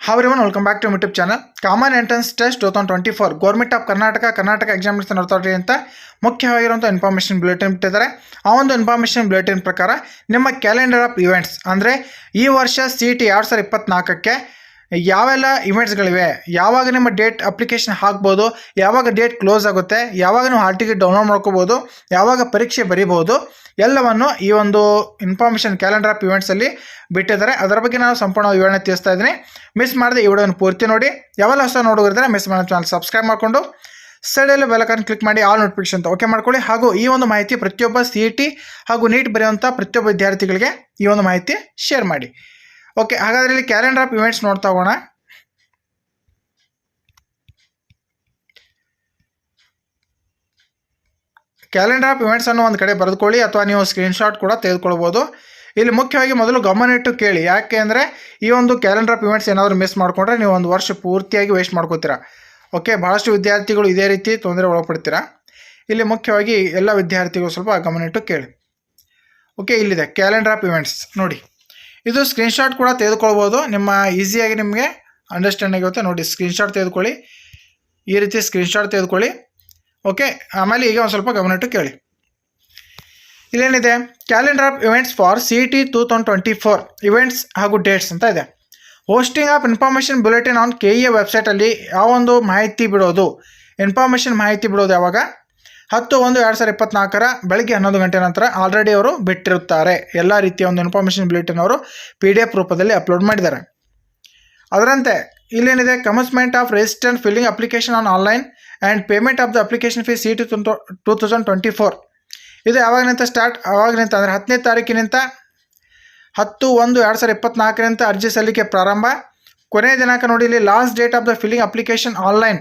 Hi everyone welcome back to YouTube channel common entrance test two thousand twenty four government of Karnataka Karnataka examination authority ಅಂತ ಮುಖ್ಯವಾಗಿರುವಂಥ information bulletin ಬಿಟ್ಟಿದ್ದಾರೆ. ಆ ಒಂದು information bulletin ಪ್ರಕಾರ ನಿಮ್ಮ calendar of events ಅಂದರೆ ಈ ವರ್ಷ ಸಿ ಟಿ ಎರಡು ಸಾವಿರದ ಇಪ್ಪತ್ತ್ನಾಲ್ಕಕ್ಕೆ ಯಾವೆಲ್ಲ ಇವೆಂಟ್ಸ್ಗಳಿವೆ ಯಾವಾಗ ನಿಮ್ಮ ಡೇಟ್ ಅಪ್ಲಿಕೇಶನ್ ಹಾಕ್ಬೋದು? ಯಾವಾಗ ಡೇಟ್ ಕ್ಲೋಸ್ ಆಗುತ್ತೆ? ಯಾವಾಗ ನೀವು ಹಾಲ್ ಟಿಕೆಟ್ ಡೌನ್ಲೋಡ್ ಮಾಡ್ಕೋಬೋದು? ಯಾವಾಗ ಪರೀಕ್ಷೆ ಬರೀಬೋದು ಎಲ್ಲವನ್ನು ಈ ಒಂದು ಇನ್ಫಾರ್ಮೇಷನ್ ಕ್ಯಾಲೆಂಡರ್ ಆಫ್ ಇವೆಂಟ್ಸಲ್ಲಿ ಬಿಟ್ಟಿದ್ದಾರೆ. ಅದರ ಬಗ್ಗೆ ನಾನು ಸಂಪೂರ್ಣ ವಿವರಣೆ ತಿಳಿಸ್ತಾ ಇದ್ದೀನಿ. ಮಿಸ್ ಮಾಡಿದೆ ಈ ವಿಡಿಯೋನ ಪೂರ್ತಿ ನೋಡಿ. ಯಾವೆಲ್ಲ ಹೊಸ ನೋಡೋದ್ರೆ ಮಿಸ್ ಮಾಡೋ ಚಾನಲ್ ಸಬ್ಸ್ಕ್ರೈಬ್ ಮಾಡಿಕೊಂಡು ಸೈಡಲ್ಲಿ ಬೆಲಕನ್ನು ಕ್ಲಿಕ್ ಮಾಡಿ ಆಲ್ ನೋಟಿಫಿಕೇಶನ್ ಓಕೆ ಮಾಡ್ಕೊಳ್ಳಿ. ಹಾಗೂ ಈ ಒಂದು ಮಾಹಿತಿ ಪ್ರತಿಯೊಬ್ಬ ಸಿ ಟಿ ಹಾಗೂ ನೀಟ್ ಬರೆಯುವಂಥ ಪ್ರತಿಯೊಬ್ಬ ವಿದ್ಯಾರ್ಥಿಗಳಿಗೆ ಈ ಒಂದು ಮಾಹಿತಿ ಶೇರ್ ಮಾಡಿ. ಓಕೆ ಹಾಗಾದರೆ ಇಲ್ಲಿ ಕ್ಯಾಲೆಂಡರ್ ಆಫ್ ಇವೆಂಟ್ಸ್ ನೋಡ್ತಾ ಹೋಗೋಣ. ಕ್ಯಾಲೆಂಡರ್ ಆಫ್ ಇವೆಂಟ್ಸ್ ಅನ್ನು ಒಂದು ಕಡೆ ಬರೆದುಕೊಳ್ಳಿ ಅಥವಾ ನೀವು ಸ್ಕ್ರೀನ್ಶಾಟ್ ಕೂಡ ತೆಗೆದುಕೊಳ್ಬೋದು. ಇಲ್ಲಿ ಮುಖ್ಯವಾಗಿ ಮೊದಲು ಗಮನಿಟ್ಟು ಕೇಳಿ. ಯಾಕೆ ಅಂದರೆ ಈ ಒಂದು ಕ್ಯಾಲೆಂಡರ್ ಆಫ್ ಇವೆಂಟ್ಸ್ ಏನಾದರೂ ಮಿಸ್ ಮಾಡಿಕೊಂಡ್ರೆ ನೀವು ಒಂದು ವರ್ಷ ಪೂರ್ತಿಯಾಗಿ ವೇಸ್ಟ್ ಮಾಡ್ಕೋತೀರಾ. ಓಕೆ ಭಾಳಷ್ಟು ವಿದ್ಯಾರ್ಥಿಗಳು ಇದೇ ರೀತಿ ತೊಂದರೆ ಒಳಪಡ್ತೀರಾ. ಇಲ್ಲಿ ಮುಖ್ಯವಾಗಿ ಎಲ್ಲ ವಿದ್ಯಾರ್ಥಿಗಳು ಸ್ವಲ್ಪ ಗಮನ ಇಟ್ಟು ಕೇಳಿ. ಓಕೆ ಇಲ್ಲಿದೆ. ಕ್ಯಾಲೆಂಡರ್ ಆಫ್ ಇವೆಂಟ್ಸ್ ನೋಡಿ. ಇದು ಸ್ಕ್ರೀನ್ಶಾಟ್ ಕೂಡ ತೆಗೆದುಕೊಳ್ಬೋದು. ನಿಮ್ಮ ಈಸಿಯಾಗಿ ನಿಮಗೆ ಅಂಡರ್ಸ್ಟ್ಯಾಂಡ್ ಆಗಿರುತ್ತೆ ನೋಡಿ ಸ್ಕ್ರೀನ್ಶಾಟ್ ತೆಗೆದುಕೊಳ್ಳಿ. ಈ ರೀತಿ ಸ್ಕ್ರೀನ್ಶಾಟ್ ತೆಗೆದುಕೊಳ್ಳಿ. ಓಕೆ ಆಮೇಲೆ ಈಗ ಒಂದು ಸ್ವಲ್ಪ ಗಮನ ಇಟ್ಟು ಕೇಳಿ. ಇಲ್ಲೇನಿದೆ? Calendar of events for C T two thousand twenty four events ಹಾಗೂ ಡೇಟ್ಸ್ ಅಂತ ಇದೆ. Hosting of information bulletin on K E ವೆಬ್ಸೈಟಲ್ಲಿ ಯಾವೊಂದು ಮಾಹಿತಿ ಬಿಡೋದು. ಇನ್ಫಾರ್ಮೇಷನ್ ಮಾಹಿತಿ ಬಿಡೋದು ಯಾವಾಗ? ಹತ್ತು, ಒಂದು, ಎರಡು ಸಾವಿರದ ಇಪ್ಪತ್ನಾಲ್ಕರ ಬೆಳಗ್ಗೆ ಹನ್ನೊಂದು ಗಂಟೆ ನಂತರ ಆಲ್ರೆಡಿ ಅವರು ಬಿಟ್ಟಿರುತ್ತಾರೆ. ಎಲ್ಲ ರೀತಿಯ ಒಂದು ಇನ್ಫಾರ್ಮೇಷನ್ ಬುಲೆಟಿನ್ ಅವರು ಪಿ ಡಿ ಎಫ್ ರೂಪದಲ್ಲಿ ಅಪ್ಲೋಡ್ ಮಾಡಿದ್ದಾರೆ. ಅದರಂತೆ, ಇಲ್ಲೇನಿದೆ commencement of register filling application on online and payment of the application fees C T two thousand twenty four ಇದು ಯಾವಾಗಿನಿಂದ ಸ್ಟಾರ್ಟ್ ಆವಾಗಿನಿಂದ ಅಂದರೆ ಹತ್ತನೇ ತಾರೀಕಿನಿಂದ ಹತ್ತು, ಒಂದು, ಎರಡು ಸಾವಿರದ ಇಪ್ಪತ್ನಾಲ್ಕರಿಂದ ಅರ್ಜಿ ಸಲ್ಲಿಕೆ ಪ್ರಾರಂಭ. ಕೊನೆಯ ದಿನಾಂಕ ನೋಡಿ, ಇಲ್ಲಿ last date of the filling application online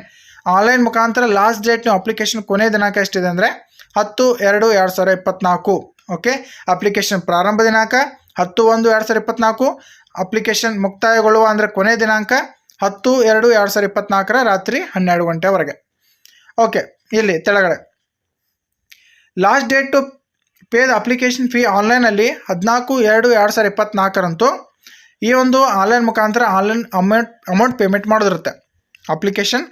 online ಮುಖಾಂತರ ಲಾಸ್ಟ್ ಡೇಟ್ ನೀವು ಅಪ್ಲಿಕೇಶನ್ ಕೊನೆ ದಿನಾಂಕ ಎಷ್ಟಿದೆ ಅಂದರೆ ಹತ್ತು, ಎರಡು ಎರಡು ಸಾವಿರ ಇಪ್ಪತ್ನಾಲ್ಕು. ಓಕೆ ಅಪ್ಲಿಕೇಶನ್ ಪ್ರಾರಂಭ ದಿನಾಂಕ ಹತ್ತು, ಒಂದು, ಎರಡು ಸಾವಿರ ಇಪ್ಪತ್ನಾಲ್ಕು. ಅಪ್ಲಿಕೇಶನ್ ಮುಕ್ತಾಯಗೊಳ್ಳುವ ಅಂದರೆ ಕೊನೆ ದಿನಾಂಕ ಹತ್ತು, ಎರಡು ಎರಡು ಸಾವಿರ ಇಪ್ಪತ್ನಾಲ್ಕರ ರಾತ್ರಿ ಹನ್ನೆರಡು ಗಂಟೆವರೆಗೆ. ಓಕೆ ಇಲ್ಲಿ ತೆಳಗಡೆ. Last date to pay the application fee ಆನ್ಲೈನಲ್ಲಿ ಹದಿನಾಲ್ಕು, ಎರಡು ಎರಡು ಸಾವಿರ ಇಪ್ಪತ್ನಾಲ್ಕರಂತೂ ಈ ಒಂದು ಆನ್ಲೈನ್ ಮುಖಾಂತರ ಆನ್ಲೈನ್ ಅಮೌಂಟ್ ಅಮೌಂಟ್ ಪೇಮೆಂಟ್ ಮಾಡೋದಿರುತ್ತೆ. ಅಪ್ಲಿಕೇಶನ್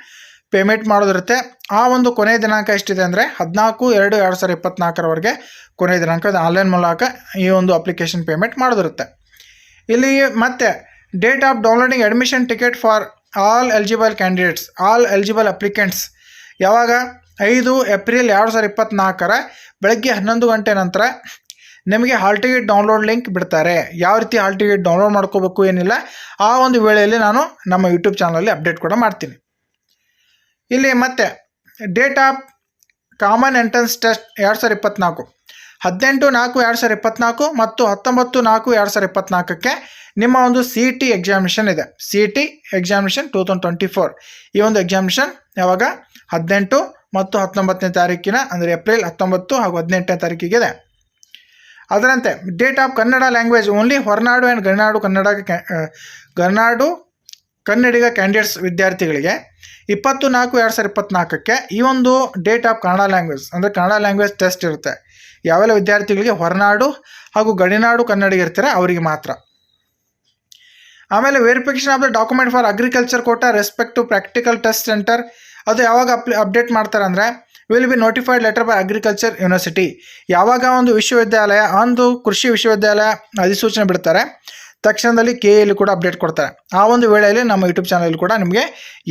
ಪೇಮೆಂಟ್ ಮಾಡೋದಿರುತ್ತೆ. ಆ ಒಂದು ಕೊನೆಯ ದಿನಾಂಕ ಎಷ್ಟಿದೆ ಅಂದರೆ ಹದಿನಾಲ್ಕು ಎರಡು ಎರಡು ಸಾವಿರದ ಇಪ್ಪತ್ತ್ನಾಲ್ಕರವರೆಗೆ ಕೊನೆಯ ದಿನಾಂಕ ಆನ್ಲೈನ್ ಮೂಲಕ ಈ ಒಂದು ಅಪ್ಲಿಕೇಶನ್ ಪೇಮೆಂಟ್ ಮಾಡೋದಿರುತ್ತೆ. ಇಲ್ಲಿ ಮತ್ತೆ date of downloading admission ticket for all eligible candidates, all eligible applicants. ಯಾವಾಗ? ಐದು ಏಪ್ರಿಲ್ ಎರಡು ಸಾವಿರದ ಇಪ್ಪತ್ತ್ನಾಲ್ಕರ ಬೆಳಗ್ಗೆ ಹನ್ನೊಂದು ಗಂಟೆ ನಂತರ ನಿಮಗೆ ಹಾಲ್ ಟಿಕೆಟ್ ಡೌನ್ಲೋಡ್ ಲಿಂಕ್ ಬಿಡ್ತಾರೆ. ಯಾವ ರೀತಿ ಹಾಲ್ ಟಿಕೆಟ್ ಡೌನ್ಲೋಡ್ ಮಾಡ್ಕೋಬೇಕು ಏನಿಲ್ಲ, ಆ ಒಂದು ವೇಳೆಯಲ್ಲಿ ನಾನು ನಮ್ಮ ಯೂಟ್ಯೂಬ್ ಚಾನಲಲ್ಲಿ ಅಪ್ಡೇಟ್ ಕೂಡ ಮಾಡ್ತೀನಿ. ಇಲ್ಲಿ ಮತ್ತೆ date of common entrance test ಎರಡು ಸಾವಿರದ ಇಪ್ಪತ್ತ್ನಾಲ್ಕು ಹದಿನೆಂಟು ನಾಲ್ಕು, ಎರಡು ಸಾವಿರದ ಇಪ್ಪತ್ತ್ನಾಲ್ಕು ಮತ್ತು ಹತ್ತೊಂಬತ್ತು ನಾಲ್ಕು, ಎರಡು ಸಾವಿರದ ಇಪ್ಪತ್ತ್ನಾಲ್ಕಕ್ಕೆ ನಿಮ್ಮ ಒಂದು ಸಿ ಟಿ ಎಕ್ಸಾಮಿನೇಷನ್ ಇದೆ. C T examination two thousand twenty four ಈ ಒಂದು ಎಕ್ಸಾಮಿನೇಷನ್ ಯಾವಾಗ? ಹದಿನೆಂಟು ಮತ್ತು ಹತ್ತೊಂಬತ್ತನೇ ತಾರೀಕಿನ, ಅಂದರೆ ಏಪ್ರಿಲ್ ಹತ್ತೊಂಬತ್ತು ಹಾಗೂ ಹದಿನೆಂಟನೇ ತಾರೀಕಿಗಿದೆ ಅದರಂತೆ date of Kannada language only Horanadu and ಗರ್ನಾಡು ಕನ್ನಡ ಕ್ಯಾ ಗಡಿನಾಡು ಕನ್ನಡಿಗ ಕ್ಯಾಂಡಿಡೇಟ್ಸ್ ವಿದ್ಯಾರ್ಥಿಗಳಿಗೆ ಇಪ್ಪತ್ತು ನಾಲ್ಕು ಎರಡು ಸಾವಿರದ ಇಪ್ಪತ್ತ್ನಾಲ್ಕಕ್ಕೆ ಈ ಒಂದು ಡೇಟ್ ಆಫ್ ಕನ್ನಡ ಲ್ಯಾಂಗ್ವೇಜ್ ಅಂದರೆ ಕನ್ನಡ ಲ್ಯಾಂಗ್ವೇಜ್ ಟೆಸ್ಟ್ ಇರುತ್ತೆ. ಯಾವೆಲ್ಲ ವಿದ್ಯಾರ್ಥಿಗಳಿಗೆ ಹೊರನಾಡು ಹಾಗೂ ಗಡಿನಾಡು ಕನ್ನಡಿಗ ಇರ್ತಾರೆ ಅವರಿಗೆ ಮಾತ್ರ. ಆಮೇಲೆ verification of the document for agriculture quota respect to practical test centre ಅದು ಯಾವಾಗ ಅಪ್ ಅಪ್ಡೇಟ್ ಮಾಡ್ತಾರೆ ಅಂದರೆ will be notified letter by agriculture university ಯಾವಾಗ ಒಂದು ವಿಶ್ವವಿದ್ಯಾಲಯ, ಒಂದು ಕೃಷಿ ವಿಶ್ವವಿದ್ಯಾಲಯ ಅಧಿಸೂಚನೆ ಬಿಡ್ತಾರೆ ತಕ್ಷಣದಲ್ಲಿ ಕೆ ಎಲ್ಲಿ ಕೂಡ ಅಪ್ಡೇಟ್ ಕೊಡ್ತಾರೆ. ಆ ಒಂದು ವೇಳೆಯಲ್ಲಿ ನಮ್ಮ ಯೂಟ್ಯೂಬ್ ಚಾನಲ್ ಕೂಡ ನಿಮಗೆ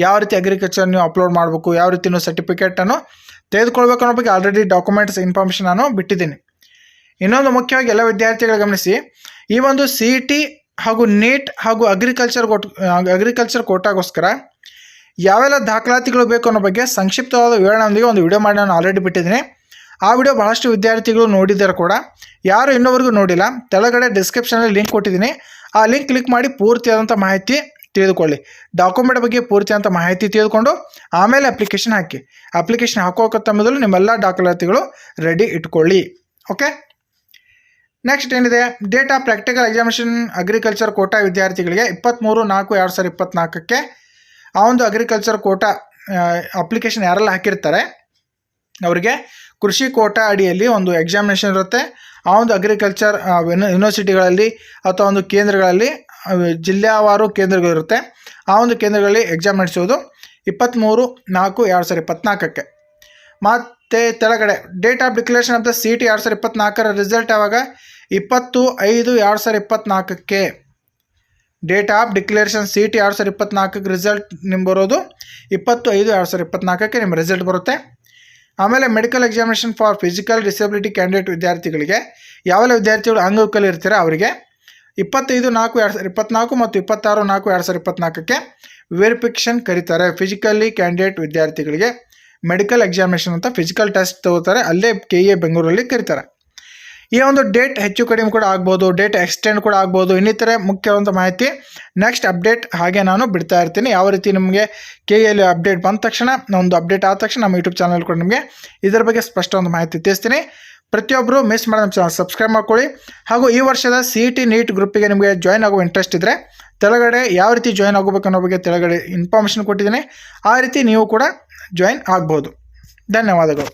ಯಾವ ರೀತಿ ಅಗ್ರಿಕಲ್ಚರ್ ನೀವು ಅಪ್ಲೋಡ್ ಮಾಡಬೇಕು, ಯಾವ ರೀತಿ ನೀವು ಸರ್ಟಿಫಿಕೇಟನ್ನು ತೆಗೆದುಕೊಳ್ಬೇಕು ಅನ್ನೋ ಬಗ್ಗೆ ಆಲ್ರೆಡಿ ಡಾಕ್ಯುಮೆಂಟ್ಸ್ ಇನ್ಫಾರ್ಮೇಷನ್ ನಾನು ಬಿಟ್ಟಿದ್ದೀನಿ. ಇನ್ನೊಂದು ಮುಖ್ಯವಾಗಿ ಎಲ್ಲ ವಿದ್ಯಾರ್ಥಿಗಳು ಗಮನಿಸಿ, ಈ ಒಂದು ಸಿ ಟಿ ಹಾಗೂ ನೀಟ್ ಹಾಗೂ ಅಗ್ರಿಕಲ್ಚರ್ ಕೋಟ್ ಅಗ್ರಿಕಲ್ಚರ್ ಕೋಟಾಗೋಸ್ಕರ ಯಾವೆಲ್ಲ ದಾಖಲಾತಿಗಳು ಬೇಕು ಅನ್ನೋ ಬಗ್ಗೆ ಸಂಕ್ಷಿಪ್ತವಾದ ವಿವರಣೆಯೊಂದಿಗೆ ಒಂದು ವಿಡಿಯೋ ಮಾಡಿ ನಾನು ಆಲ್ರೆಡಿ ಬಿಟ್ಟಿದ್ದೀನಿ. ಆ ವಿಡಿಯೋ ಭಾಳಷ್ಟು ವಿದ್ಯಾರ್ಥಿಗಳು ನೋಡಿದ್ದಾರೆ ಕೂಡ. ಯಾರು ಇನ್ನೊವರೆಗೂ ನೋಡಿಲ್ಲ, ತೆಳಗಡೆ ಡಿಸ್ಕ್ರಿಪ್ಷನಲ್ಲಿ ಲಿಂಕ್ ಕೊಟ್ಟಿದ್ದೀನಿ. ಆ ಲಿಂಕ್ ಕ್ಲಿಕ್ ಮಾಡಿ ಪೂರ್ತಿಯಾದಂಥ ಮಾಹಿತಿ ತಿಳಿದುಕೊಳ್ಳಿ. ಡಾಕ್ಯುಮೆಂಟ್ ಬಗ್ಗೆ ಪೂರ್ತಿಯಾದಂಥ ಮಾಹಿತಿ ತಿಳಿದುಕೊಂಡು ಆಮೇಲೆ ಅಪ್ಲಿಕೇಶನ್ ಹಾಕಿ. ಅಪ್ಲಿಕೇಶನ್ ಹಾಕೋಕತ್ತ ಮೊದಲು ನಿಮ್ಮೆಲ್ಲ ದಾಖಲಾತಿಗಳು ರೆಡಿ ಇಟ್ಕೊಳ್ಳಿ. ಓಕೆ ನೆಕ್ಸ್ಟ್ ಏನಿದೆ? Date practical examination agriculture quota ವಿದ್ಯಾರ್ಥಿಗಳಿಗೆ ಇಪ್ಪತ್ತ್ಮೂರು ನಾಲ್ಕು ಎರಡು ಸಾವಿರದ ಇಪ್ಪತ್ತ್ನಾಲ್ಕಕ್ಕೆ ಆ ಒಂದು ಅಗ್ರಿಕಲ್ಚರ್ ಕೋಟಾ ಅಪ್ಲಿಕೇಶನ್ ಯಾರೆಲ್ಲ ಹಾಕಿರ್ತಾರೆ? ಅವರಿಗೆ ಕೃಷಿ ಕೋಟ ಅಡಿಯಲ್ಲಿ ಒಂದು ಎಕ್ಸಾಮಿನೇಷನ್ ಇರುತ್ತೆ. ಆ ಒಂದು ಅಗ್ರಿಕಲ್ಚರ್ ಯೂನಿವರ್ಸಿಟಿಗಳಲ್ಲಿ ಅಥವಾ ಒಂದು ಕೇಂದ್ರಗಳಲ್ಲಿ ಜಿಲ್ಲಾವಾರು ಕೇಂದ್ರಗಳಿರುತ್ತೆ. ಆ ಒಂದು ಕೇಂದ್ರಗಳಲ್ಲಿ ಎಕ್ಸಾಮ್ ನಡೆಸೋದು ಇಪ್ಪತ್ತ್ಮೂರು ನಾಲ್ಕು ಎರಡು ಸಾವಿರ ಇಪ್ಪತ್ತ್ನಾಲ್ಕಕ್ಕೆ ಮತ್ತು ತೆಳಗಡೆ date of declaration of the C T ಎರಡು ಸಾವಿರ ಇಪ್ಪತ್ತ್ನಾಲ್ಕರ ರಿಸಲ್ಟ್ ಯಾವಾಗ? ಇಪ್ಪತ್ತು ಐದು ಎರಡು ಸಾವಿರದ ಇಪ್ಪತ್ತ್ನಾಲ್ಕಕ್ಕೆ date of declaration C T ಎರಡು ಸಾವಿರ ಇಪ್ಪತ್ತ್ನಾಲ್ಕಕ್ಕೆ ರಿಸಲ್ಟ್ ನಿಮ್ಮ ಬರೋದು ಇಪ್ಪತ್ತು ಐದು ಎರಡು ಸಾವಿರದ ಇಪ್ಪತ್ತ್ನಾಲ್ಕಕ್ಕೆ ನಿಮ್ಮ ರಿಸಲ್ಟ್ ಬರುತ್ತೆ. ಆಮೇಲೆ medical examination for physical disability candidate ವಿದ್ಯಾರ್ಥಿಗಳಿಗೆ ಯಾವೆಲ್ಲ ವಿದ್ಯಾರ್ಥಿಗಳು ಅಂಗವಿಕಲ ಇರ್ತಾರೆ ಅವರಿಗೆ ಇಪ್ಪತ್ತೈದು ನಾಲ್ಕು ಎರಡು ಸಾವಿರ ಇಪ್ಪತ್ತ್ನಾಲ್ಕು ಮತ್ತು ಇಪ್ಪತ್ತಾರು ನಾಲ್ಕು ಎರಡು ಸಾವಿರ ಇಪ್ಪತ್ನಾಲ್ಕಕ್ಕೆ ವೆರಿಫಿಕೇಷನ್ ಕರೀತಾರೆ. ಫಿಸಿಕಲಿ ಕ್ಯಾಂಡಿಡೇಟ್ ವಿದ್ಯಾರ್ಥಿಗಳಿಗೆ ಮೆಡಿಕಲ್ ಎಕ್ಸಾಮಿನೇಷನ್ ಅಂತ ಫಿಸಿಕಲ್ ಟೆಸ್ಟ್ ತಗೋತಾರೆ. ಅಲ್ಲೇ ಕೆ ಎ ಬೆಂಗಳೂರಲ್ಲಿ ಕರೀತಾರೆ. ಈ ಒಂದು ಡೇಟ್ ಹೆಚ್ಚು ಕಡಿಮೆ ಕೂಡ ಆಗ್ಬೋದು ಡೇಟ್ ಎಕ್ಸ್ಟೆಂಡ್ ಕೂಡ ಆಗ್ಬೋದು, ಇನ್ನಿತರ ಮುಖ್ಯವಾದ ಮಾಹಿತಿ ನೆಕ್ಸ್ಟ್ ಅಪ್ಡೇಟ್ ಹಾಗೆ ನಾನು ಬಿಡ್ತಾ ಇರ್ತೀನಿ. ಯಾವ ರೀತಿ ನಿಮಗೆ ಕೆ ಎಲ್ ಅಪ್ಡೇಟ್ ಬಂದ ತಕ್ಷಣ, ಒಂದು ಅಪ್ಡೇಟ್ ಆದ ತಕ್ಷಣ ನಮ್ಮ ಯೂಟ್ಯೂಬ್ ಚಾನಲ್ ಕೂಡ ನಿಮಗೆ ಇದರ ಬಗ್ಗೆ ಸ್ಪಷ್ಟ ಒಂದು ಮಾಹಿತಿ ತಿಳಿಸ್ತೀನಿ. ಪ್ರತಿಯೊಬ್ಬರು ಮಿಸ್ ಮಾಡಿ ನಮ್ಮ ಚಾನಲ್ ಸಬ್ಸ್ಕ್ರೈಬ್ ಮಾಡ್ಕೊಳ್ಳಿ. ಹಾಗೂ ಈ ವರ್ಷದ ಸಿ ಟಿ ನೀಟ್ ಗ್ರೂಪಿಗೆ ನಿಮಗೆ ಜಾಯ್ನ್ ಆಗುವ ಇಂಟ್ರೆಸ್ಟ್ ಇದ್ದರೆ ತೆಳಗಡೆ ಯಾವ ರೀತಿ ಜಾಯ್ನ್ ಆಗಬೇಕು ಅನ್ನೋ ಬಗ್ಗೆ ತೆಳಗಡೆ ಇನ್ಫಾರ್ಮೇಷನ್ ಕೊಟ್ಟಿದ್ದೀನಿ. ಆ ರೀತಿ ನೀವು ಕೂಡ ಜಾಯ್ನ್ ಆಗ್ಬೋದು. ಧನ್ಯವಾದಗಳು.